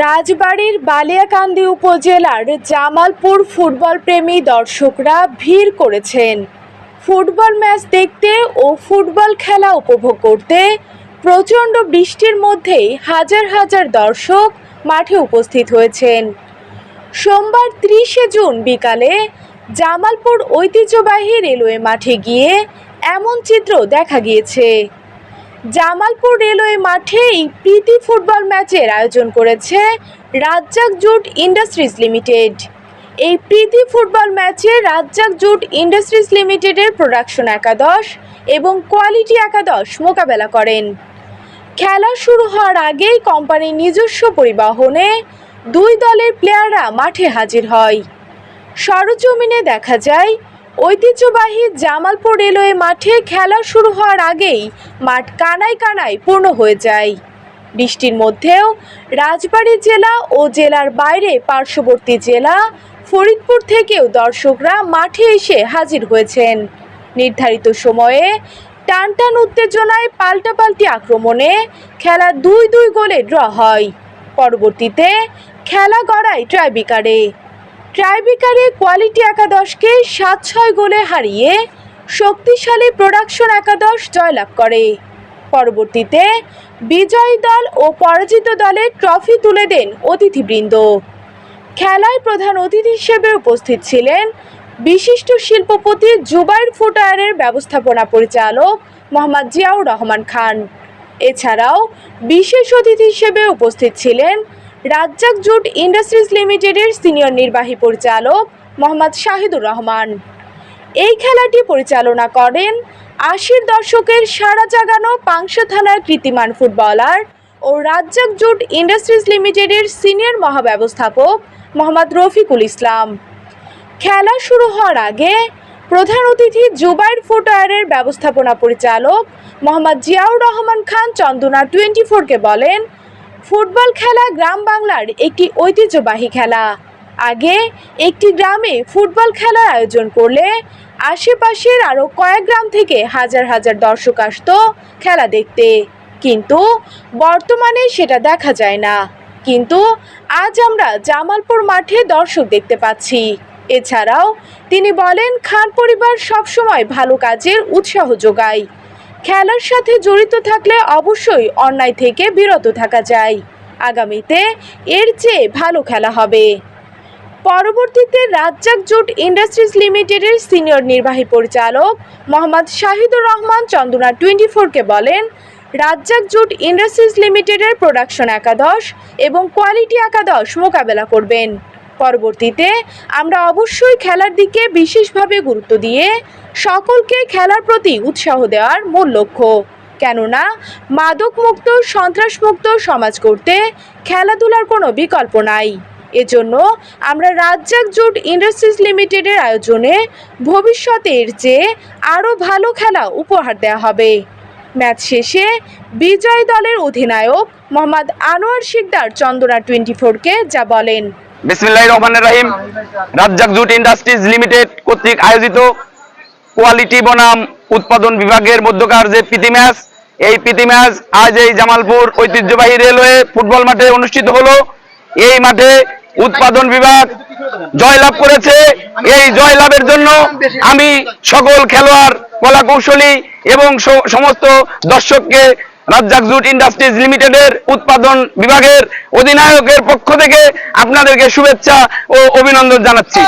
রাজবাড়ির বালিয়াকান্দি উপজেলার জামালপুর ফুটবল প্রেমী দর্শকরা ভিড় করেছেন। ফুটবল ম্যাচ দেখতে ও ফুটবল খেলা উপভোগ করতে প্রচণ্ড বৃষ্টির মধ্যেই হাজার হাজার দর্শক মাঠে উপস্থিত হয়েছেন। সোমবার ত্রিশে জুন বিকালে জামালপুর ঐতিহ্যবাহী রেলওয়ে মাঠে গিয়ে এমন চিত্র দেখা গিয়েছে। জামালপুর রেলওয়ে মাঠে এই প্রীতি ফুটবল ম্যাচের আয়োজন করেছে রাজ্জাক জুট ইন্ডাস্ট্রিজ লিমিটেড। এই প্রীতি ফুটবল ম্যাচে রাজ্জাক জুট ইন্ডাস্ট্রিজ লিমিটেডের প্রোডাকশন একাদশ এবং কোয়ালিটি একাদশ মোকাবেলা করেন। খেলা শুরু হওয়ার আগেই কোম্পানির নিজস্ব পরিবহনে দুই দলের প্লেয়াররা মাঠে হাজির হয়। সরজমিনে দেখা যায় ঐতিহ্যবাহী জামালপুর রেলওয়ে মাঠে খেলা শুরু হওয়ার আগেই মাঠ কানায় কানায় পূর্ণ হয়ে যায়। বৃষ্টির মধ্যেও রাজবাড়ী জেলা ও জেলার বাইরে পার্শ্ববর্তী জেলা, ফরিদপুর থেকেও দর্শকরা মাঠে এসে হাজির হয়েছেন। নির্ধারিত সময়ে টানটান উত্তেজনায় পাল্টাপাল্টি আক্রমণে খেলা দুই দুই গোলে ড্র হয়। পরবর্তীতে খেলা গড়ায় ট্রাইবিকারে ট্রাইবিকারে কোয়ালিটি একাদশকে সাত ছয় গোলে হারিয়ে শক্তিশালী প্রোডাকশন একাদশ জয়লাভ করে। পরবর্তীতে বিজয়ী দল ও পরাজিত দলের ট্রফি তুলে দেন অতিথিবৃন্দ। খেলায় প্রধান অতিথি হিসেবে উপস্থিত ছিলেন বিশিষ্ট শিল্পপতি জুবাইর ফুটওয়ারের ব্যবস্থাপনা পরিচালক মোহাম্মদ জিয়াউর রহমান খান। এছাড়াও বিশেষ অতিথি হিসেবে উপস্থিত ছিলেন রাজ্জাক জুট ইন্ডাস্ট্রিজ লিমিটেডের সিনিয়র নির্বাহী পরিচালক মোহাম্মদ শাহিদুর রহমান। এই খেলাটি পরিচালনা করেন আশির দশকের সারা জাগানো পাংশা থানার কৃতিমান ফুটবলার ও রাজ্জাক জুট ইন্ডাস্ট্রিজ লিমিটেডের সিনিয়র মহাব্যবস্থাপক মোহাম্মদ রফিকুল ইসলাম। খেলা শুরু হওয়ার আগে প্রধান অতিথি জুবাইর ফুটওয়ারের ব্যবস্থাপনা পরিচালক মোহাম্মদ জিয়াউর রহমান খান চন্দনা টোয়েন্টি ফোরকে বলেন ফুটবল খেলা গ্রাম বাংলার একটি ঐতিহ্যবাহী খেলা। আগে একটি গ্রামে ফুটবল খেলার আয়োজন করলে আশেপাশের আরও কয়েক গ্রাম থেকে হাজার হাজার দর্শক আসতো খেলা দেখতে। কিন্তু বর্তমানে সেটা দেখা যায় না। কিন্তু আজ আমরা জামালপুর মাঠে দর্শক দেখতে পাচ্ছি। এছাড়াও তিনি বলেন, খান পরিবার সবসময় ভালো কাজের উৎসাহ যোগায়। খেলার সাথে জড়িত থাকলে অবশ্যই অন্যায় থেকে বিরত থাকা যায়। আগামীতে এর চেয়ে ভালো খেলা হবে। পরবর্তীতে রাজ্জাক জুট ইন্ডাস্ট্রিজ লিমিটেডের সিনিয়র নির্বাহী পরিচালক মোহাম্মদ শাহিদুর রহমান চন্দনা টোয়েন্টি ফোরকে বলেন, রাজ্জাক জুট ইন্ডাস্ট্রিজ লিমিটেডের প্রোডাকশন একাদশ এবং কোয়ালিটি একাদশ মোকাবেলা করবেন। পরবর্তীতে আমরা অবশ্যই খেলার দিকে বিশেষভাবে গুরুত্ব দিয়ে সকলকে খেলার প্রতি উৎসাহ দেওয়ার মূল লক্ষ্য। কেননা, মাদকমুক্ত, সন্ত্রাসমুক্ত সমাজ করতে খেলাধুলার কোনো বিকল্প নাই। এজন্য আমরা রাজ্জাক জুট ইন্ডাস্ট্রিজ লিমিটেডের আয়োজনে ভবিষ্যতের চেয়ে আরও ভালো খেলা উপহার দেওয়া হবে। ম্যাচ শেষে বিজয় দলের অধিনায়ক মোহাম্মদ আনোয়ার শিকদার চন্দনা টোয়েন্টি ফোরকে যা বলেন। বিসমিল্লাহ রহমান রাহিম। রাজ্জাক জুট ইন্ডাস্ট্রিজ লিমিটেড কর্তৃক আয়োজিত কোয়ালিটি বনাম উৎপাদন বিভাগের মধ্যকার যে প্রীতি ম্যাচ, এই প্রীতি ম্যাচ আজ এই জামালপুর ঐতিহ্যবাহী রেলওয়ে ফুটবল মাঠে অনুষ্ঠিত হলো। এই মাঠে উৎপাদন বিভাগ জয়লাভ করেছে। এই জয়লাভের জন্য আমি সকল খেলোয়াড় কলা কৌশলী এবং সমস্ত দর্শককে রাজ্জাক জুট ইন্ডাস্ট্রিজ লিমিটেডের উৎপাদন বিভাগের অধিনায়কের পক্ষ থেকে আপনাদেরকে শুভেচ্ছা ও অভিনন্দন জানাচ্ছি।